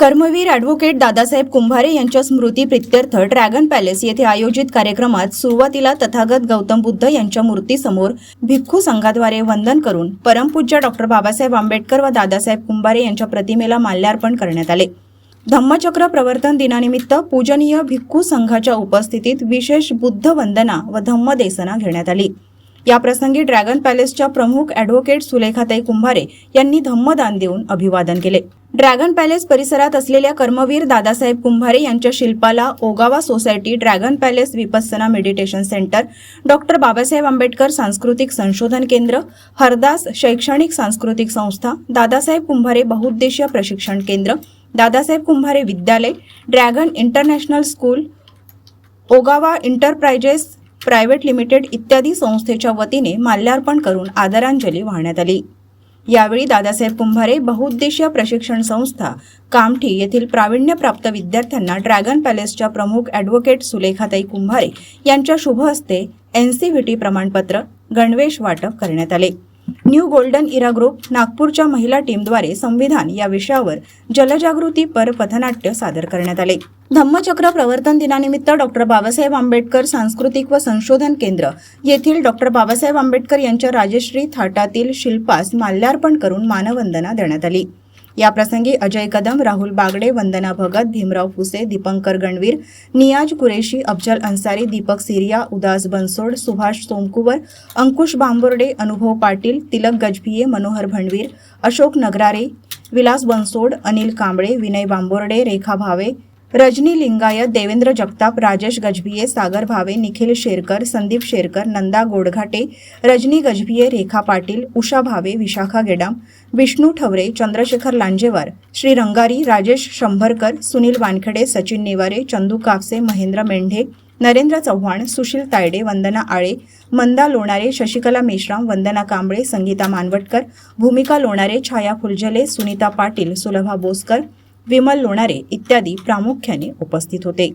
Karmaveer advocate Dadasaheb Kumbhare यांच्या स्मृती प्रित्यर्थ dragon palace येथे आयोजित कार्यक्रमात सुरुवातीला तथागत गौतम बुद्ध यांच्या मूर्तीसमोर भिक्खू संघाद्वारे वंदन करून परमपूज्य डॉक्टर बाबासाहेब आंबेडकर व दादासाहेब कुंभारे यांच्या प्रतिमेला माल्यार्पण करण्यात आले. धम्मचक्र प्रवर्तन दिनानिमित्त पूजनीय भिक्खू संघाच्या उपस्थितीत विशेष बुद्ध वंदना व धम्मदेसना घेण्यात आली. या प्रसंगी ड्रॅगन पॅलेसच्या प्रमुख ॲडव्होकेट सुलेखाताई कुंभारे यांनी धम्मदान देऊन अभिवादन केले. ड्रॅगन पॅलेस परिसरात असलेल्या कर्मवीर दादासाहेब कुंभारे यांच्या शिल्पाला Ogawa Society Dragon Palace Vipassana meditation centre doctor Babasaheb Ambedkar सांस्कृतिक संशोधन केंद्र हरदास शैक्षणिक सांस्कृतिक संस्था दादासाहेब कुंभारे बहुउद्देशीय प्रशिक्षण केंद्र दादासाहेब कुंभारे विद्यालय Dragon international school Ogawa enterprises private limited इत्यादी संस्थेच्या वतीने माल्यार्पण करून आदरांजली वाहण्यात आली. यावेळी दादासाहेब कुंभारे बहुउद्देशीय प्रशिक्षण संस्था कामठी येथील प्रावीण्यप्राप्त विद्यार्थ्यांना ड्रॅगन पॅलेसच्या प्रमुख ॲडव्होकेट सुलेखाताई कुंभारे यांच्या शुभ हस्ते एन सी व्ही टी प्रमाणपत्र गणवेश वाटप करण्यात आले. न्यू गोल्डन इरा ग्रुप नागपूरच्या महिला टीमद्वारे संविधान या विषयावर जलजागृती पर पथनाट्य सादर करण्यात आले. धम्मचक्र प्रवर्तन दिनानिमित्त डॉक्टर बाबासाहेब आंबेडकर सांस्कृतिक व संशोधन केंद्र येथील डॉक्टर बाबासाहेब आंबेडकर यांच्या राजश्री थाटातील शिल्पास माल्यार्पण करून मानवंदना देण्यात आली. याप्रसंगी अजय कदम राहुल बागडे वंदना भगत भीमराव फुसे दीपंकर गणवीर नियाज कुरेशी अफजल अन्सारी दीपक सिरिया उदास बनसोड सुभाष सोमकुवर अंकुश बांबोर्डे अनुभव पाटील तिलक गजभिये मनोहर भंडवीर अशोक नगरारे विलास बनसोड अनिल कांबळे विनय बांबोर्डे रेखा भावे रजनी लिंगायत देवेंद्र जगताप राजेश गजभिये सागर भावे निखिल शेरकर संदीप शेरकर नंदा गोडघाटे रजनी गजभिये रेखा पाटील उषा भावे विशाखा गेडाम विष्णू ठवरे चंद्रशेखर लांजेवार श्री रंगारी राजेश शंभरकर सुनील वानखेडे सचिन नेवारे चंदू कापसे महेंद्र मेंढे नरेंद्र चव्हाण सुशील तायडे वंदना आळे मंदा लोणारे शशिकला मेश्राम वंदना कांबळे संगीता मानवटकर भूमिका लोणारे छाया फुलझले सुनीता पाटील सुलभा बोसकर विमल लोणारे इत्यादी प्रामुख्याने उपस्थित होते.